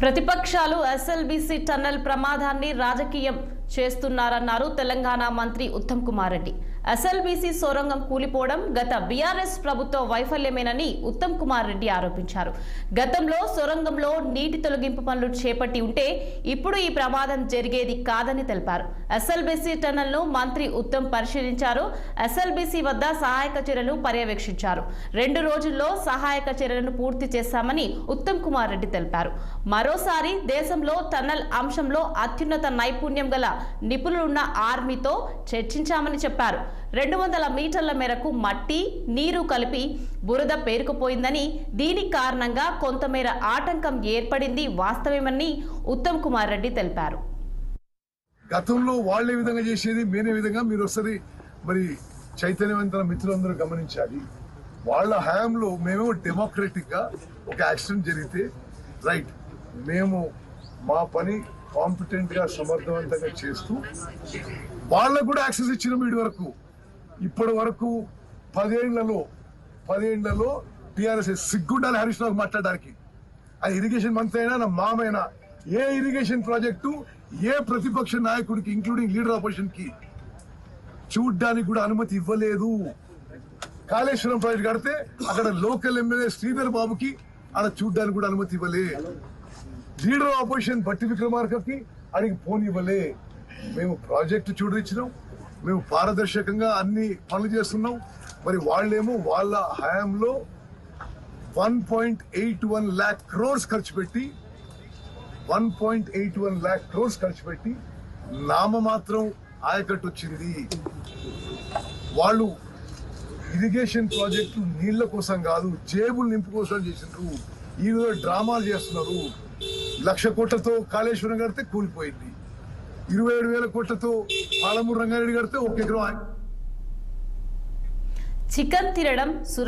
ప్రతిపక్షాలు SLBC tunnel ప్రమాదాన్ని రాజకీయం చేస్తున్నారన్నారు తెలంగాణ మంత్రి ఉత్తమ్ కుమార్ రెడ్డి. ఎస్ఎల్బీసీ సొరంగం కూలిపోవడం గత బీఆర్ఎస్ ప్రభుత్వ వైఫల్యమేనని ఉత్తమ్ కుమార్ రెడ్డి ఆరోపించారు. గతంలో సొరంగంలో నీటి తొలగింపు పనులు చేపట్టి ఉంటే ఇప్పుడు ఈ ప్రమాదం జరిగేది కాదని తెలిపారు. ఎస్ఎల్బీసీ టన్నెల్ను మంత్రి ఉత్తమ్ పరిశీలించారు. ఎస్ఎల్బీసీ వద్ద సహాయక చర్యలు పర్యవేక్షించారు. రెండు రోజుల్లో సహాయక చర్యలను పూర్తి చేశామని ఉత్తమ్ కుమార్ రెడ్డి తెలిపారు. మరోసారి దేశంలో టన్నల్ అంశంలో అత్యున్నత నైపుణ్యం గల నిపుణులున్న ఆర్మీతో చర్చించామని చెప్పారు. రెండు వందల మీటర్ల మేరకు మట్టి నీరు కలిపి బురద పేరుకుపోయిందని దీని కారణంగా కొంతమేర ఆటంకం ఏర్పడింది వాస్తవమని ఉత్తమ్ కుమార్ రెడ్డి తెలిపారు. గతంలో వాళ్ళే విధంగా చేసేది మేనే విధంగా మీరు ఒకసారి మరి చైతన్యవంతుల మిత్రులందరూ గమనించాలి. వాళ్ళ హయాంలో మేమేమో డెమోక్రటిక్గా ఒక యాక్సిడెంట్ జరిగితే రైట్ మేము మా పని కాంపిటెంట్గా సమర్థవంతంగా చేస్తూ వాళ్ళకు కూడా యాక్సెస్ ఇచ్చిన వీడి వరకు ఇప్పటి వరకు పదేళ్ళలో పదేళ్ళలో టిఆర్ఎస్ సిగ్గుండాలి హరీష్ రావు మాట్లాడడానికి. ఆ ఇరిగేషన్ మంత్రి అయినా నా మామైనా ఏ ఇరిగేషన్ ప్రాజెక్టు ఏ ప్రతిపక్ష నాయకుడికి ఇంక్లూడింగ్ లీడర్ ఆపోజిషన్కి చూడ్డానికి కూడా అనుమతి ఇవ్వలేదు. కాళేశ్వరం ప్రాజెక్ట్ కడితే అక్కడ లోకల్ ఎమ్మెల్యే శ్రీధర్ బాబుకి అక్కడ చూడ్డానికి కూడా అనుమతి ఇవ్వలే. లీడర్ ఆపోజిషన్ బట్టి విక్రమార్కకి అడిగి ఫోన్ ఇవ్వలే మేము ప్రాజెక్టు చూడించినాం మేము పారదర్శకంగా అన్ని పనులు చేస్తున్నాం. మరి వాళ్ళేమో వాళ్ళ హయాంలో one point eight one lakh crores ఖర్చు పెట్టి one point eight one lakh crores ఖర్చు పెట్టి నామమాత్రం ఆయకట్టు వచ్చింది వాళ్ళు ఇరిగేషన్ ప్రాజెక్టు నీళ్ళ కోసం కాదు జేబులు నింపు కోసం చేసినారు ఈ రోజు డ్రామాలు చేస్తున్నారు. లక్ష కోట్లతో కాళేశ్వరం కడితే కూలిపోయింది. ఇరవై ఏడు వేల కోట్లతో పాలమూరు రంగారెడ్డి కడితే ఒక ఎకరం చికెన్ తినడం సురక్ష